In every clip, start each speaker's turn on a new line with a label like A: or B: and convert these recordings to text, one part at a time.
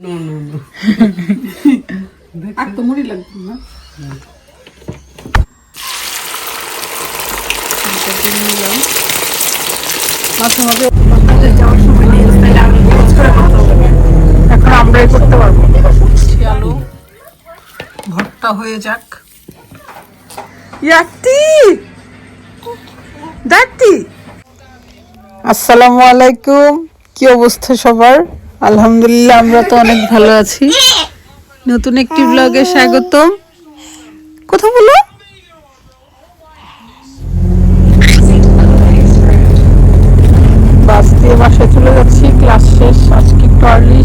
A: No, no, no.
B: আর তো মুড়ি লাগবে না এটা দিয়ে নিলাম। মাঝে মাঝে যাওয়ার সময় নিয়ে তাহলে আমি খরচ করে খাওয়া এখন আমরাই করতে পারব আলু ভর্তা হয়ে যাক। ইয়াতি দাতি আসসালামু আলাইকুম। কি অবস্থা সবার? আলহামদুলিল্লাহ, আমরা তো অনেক ভালো আছি। নতুন একটি ব্লগে স্বাগতম। কথা বলো। বাস দিয়ে বাসায় চলে যাচ্ছি ক্লাস শেষ, আজকে একটু আর্লি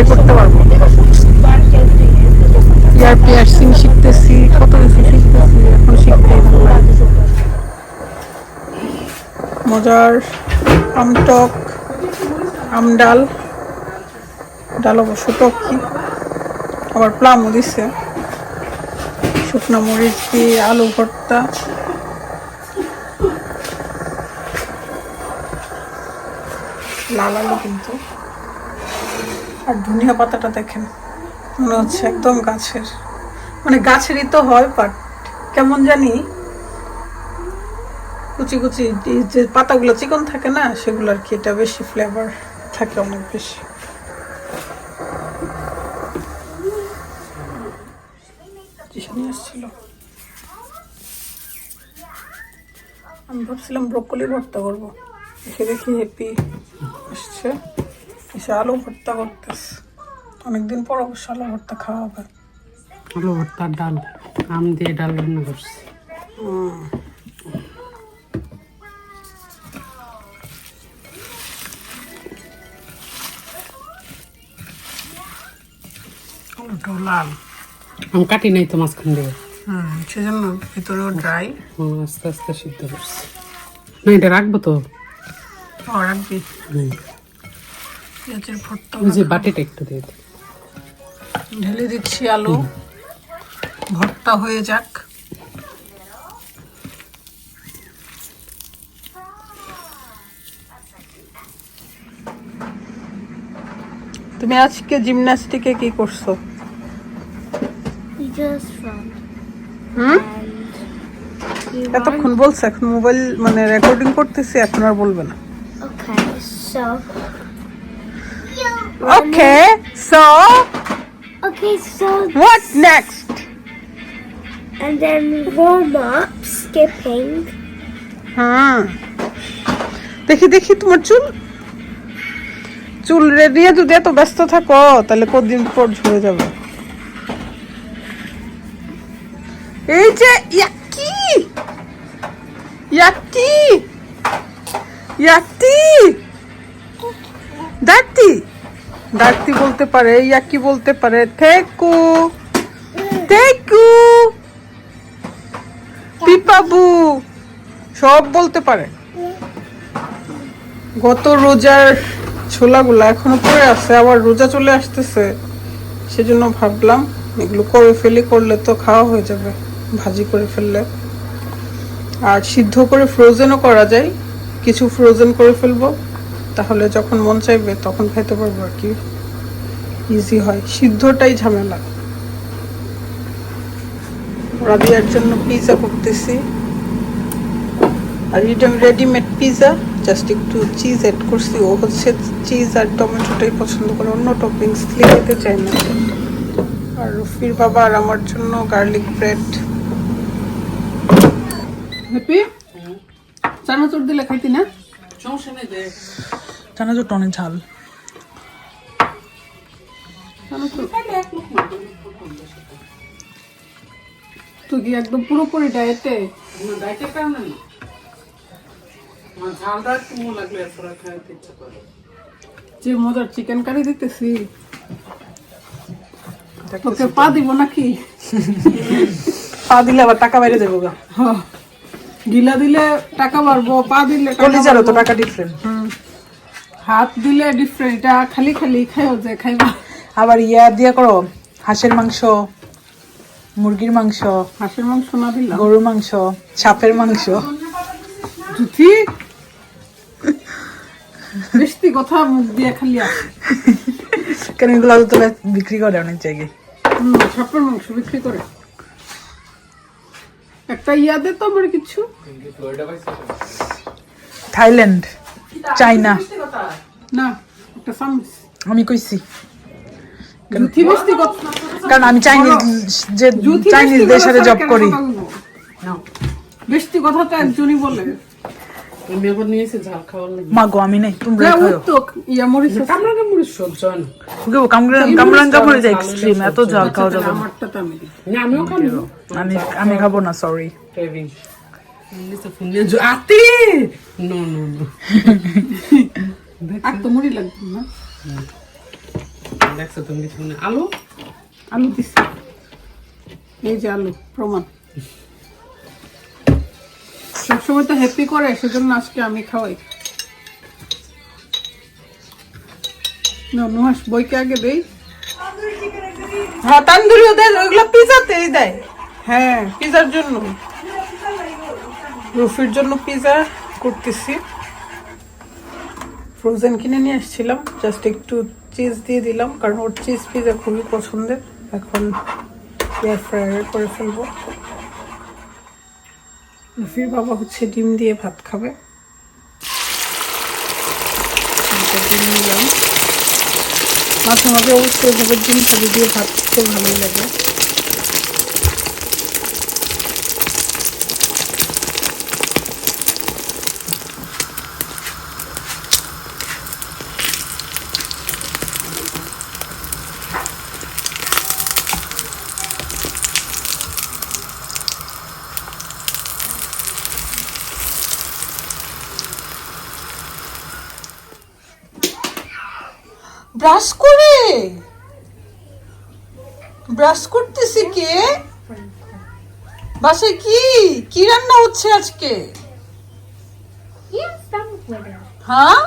B: আমরাই করতে পারব। ইয়ার পিয়ার্সিং শিখতেছি, কত কিছু শিখতেছি, এখন লাগে মজার আমটক, আমডাল, ডাল অবশ্য টক কি আবার প্লামও দিছে। শুকনো মরিচ দিয়ে আলু ভর্তা। লাল আলু কিন্তু। আর ধনিয়া পাতাটা দেখেন, মনে হচ্ছে একদম গাছের। মানে গাছেরই তো হয় বাট কেমন জানি কুচি কুচি যে পাতাগুলো চিকন থাকে না, সেগুলো আর কি, এটা বেশি ফ্লেভার থাকে অনেক বেশি। আমি ভাবছিলাম ব্রকলি ভর্তা করব। দেখে দেখি হ্যাপি আসছে। এসে আলু ভর্তা করতেছে অনেকদিন পর অবশ্য আলু ভর্তা খাওয়া হবে।
A: আলু ভর্তার ডাল। আম দিয়ে ডাল রান্না করছি।
B: আলুটাও লাল।
A: আম কাটি নাই তো মাঝখান দিয়ে?
B: হুম সেজন্য ভিতরেও ড্রাই।
A: হুম, আস্তে আস্তে সিদ্ধ করছি। না এটা রাখব তো?
B: রাখবি।
A: হুম।
B: পেঁয়াজের ভর্তা
A: ওই যে বাটিটা একটু দিয়ে দিই।
B: ঢেলে দিচ্ছি আলু। ভর্তা হয়ে যাক। তুমি আজকে জিমন্যাস্টিকে কি করছ? হুম? এতক্ষণ বলছে এখন মোবাইল মানে রেকর্ডিং করতেছি এখন আর বলবে না।
C: Okay so okay so
B: what next
C: and then warm up skipping.
B: হুম। দেখি দেখি তোমার চুল। চুল রে নিয়ে যদি এত ব্যস্ত থাকো তাহলে কতদিন পর ঝরে যাবে? এই যে ইয়াকি ইয়াকি ইয়াকি ডাক্তি ডাক্তি বলতে পারে, ইয়াকি বলতে পারে, থেকু থেকু, পিপাবু, সব বলতে পারে। গত রোজার ছোলাগুলা এখনও পড়ে আছে, আবার রোজা চলে আসতেছে। সেজন্য ভাবলাম, এগুলো করে ফেলি, করলে তো খাওয়া হয়ে যাবে, ভাজি করে ফেললে। আর সিদ্ধ করে ফ্রোজেনও করা যায়, কিছু ফ্রোজেন করে ফেলব। তাহলে যখন মন চাইবে তখন খেতে পারব আর কি। ইজি হয়। সিদ্ধটাই ঝামেলা। রাবিয়ার জন্য পিৎজা করতেছি। আর এটা রেডিমেড পিৎজা জাস্ট একটু চিজ অ্যাড করছি। ও হচ্ছে চিজ আর টমেটোটাই পছন্দ করে। অন্য টপিংস দিয়ে খেতে চায় না। আর রুফির বাবা আর আমার জন্য গার্লিক ব্রেড হ্যাপি চানাচুর দিলে খাইতি না?
A: সমস্যা নেই
B: চানাচুরটা অনেক ঝাল।
A: চানাচুর কি একদম পুরোপুরি ডায়েটে? ডায়েটের কারণে ঝালটা একটু লাগলে এরপর খাইতে ইচ্ছা করে। যে মজার চিকেন কারি দিতেছি। তোকে পা দিব নাকি?
B: পা দিলে আবার টাকা বাইরে যাব গা।
A: হ। গিলা দিলে টাকা বাড়বো পা দিলে
B: কলিজারও তো টাকা ডিফারেন্ট।
A: হাত দিলে ডিফারেন্ট এটা খালি খালি খাইও যে খাইবা
B: আবার ইয়া দিয়ে করো হাঁসের মাংস মুরগির মাংস
A: হাঁসের মাংস না দিলাম।
B: গরুর মাংস সাপের মাংস।
A: জুথি বেশি কথা মুখ দিয়ে খালি আসে।
B: কেন এগুলো তো বিক্রি করে অনেক জায়গায়।
A: সাপের মাংস বিক্রি করে। একটা ইয়া দে তো আমার কিছু।
B: থাইল্যান্ড চাইনা।
A: না একটা চামচ
B: আমি কইছি। কারণ আমি চাইনিজ যে সাথে জব করি।
A: কথা বলব? বেশি কথা একজনই বলে। আমি আবার নিয়েছি ঝাল খাওয়ার লাগে।
B: মা গো আমি নাই এক্সট্রিম এত খাওয়া যাবে
A: খাব।
B: আমি আমি না সরি.
A: আতি! নো নো নো আর তো মুড়ি লাগবে না? দেখছ তুমি শুনে আলু? আলু দিছি। এই যে আলু প্রমাণ। সবসময় তো হ্যাপি করে সেজন্য আজকে আমি খাওয়াই। না নুহাস বইকে আগে দেই।
B: হ্যাঁ তান্দুরিও দেয় ওইগুলো পিজাতেই দেয়। হ্যাঁ পিজার জন্য। রুফির জন্য পিজা করতেছি। ফ্রোজেন কিনে নিয়ে এসেছিলাম জাস্ট একটু চিজ দিয়ে দিলাম, কারণ ওর চিজ পিজা খুবই পছন্দের। এখন এয়ার ফ্রায়ার করে ফেলব। রুফির বাবা হচ্ছে ডিম দিয়ে ভাত খাবে। মাঝে মাঝে অবশ্যই এভাবে ডিম দিয়ে ভাত খেতে ভালোই লাগে। ব্রাশ করে? ব্রাশ করতেছে কে? বাসায় কি? কি রান্না হচ্ছে আজকে. হ্যাঁ?